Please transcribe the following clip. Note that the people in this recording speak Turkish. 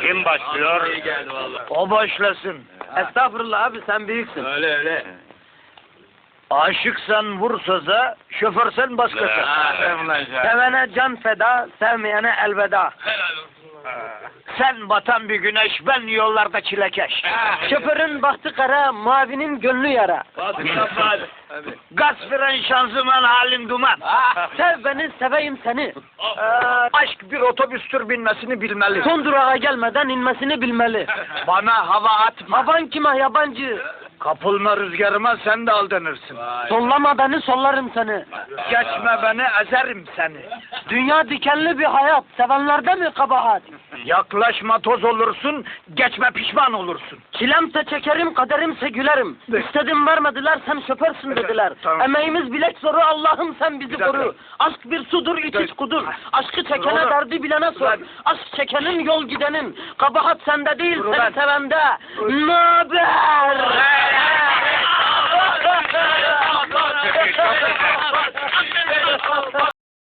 Kim başlıyor? O başlasın. Estağfurullah abi sen büyüksün. Öyle öyle. Aşıksan vur söze, şoförsen başkası. Sevene can feda, sevmeyene elveda. Sen batan bir güneş, ben yollarda çilekeş. Şoförün bahtı kara, mavinin gönlü yara. Gaz fren şanzıman halin duman. Sev beni, seveyim seni. Aşk bir otobüstür binmesini bilmeli. Son durağa gelmeden inmesini bilmeli. Bana hava atma. Havan kime yabancı? Kapılma rüzgarıma sen de aldanırsın. Sollama beni, sollarım seni. Geçme beni ezerim seni. Dünya dikenli bir hayat, sevenlerde mi kabahat? Yaklaşma toz olursun, geçme pişman olursun. Çilemse çekerim, kaderimse gülerim. İstedim vermediler, sen şoförsün dediler. Tamam. Emeğimiz bilek zoru, Allah'ım sen bizi koru. Aşk bir sudur, içiç kudur. Aşkı çekene Doğru. derdi bilene sor. Ulan. Aşk çekenin yol gidenin. Kabahat sende değil, Dur seni sevende. Naber?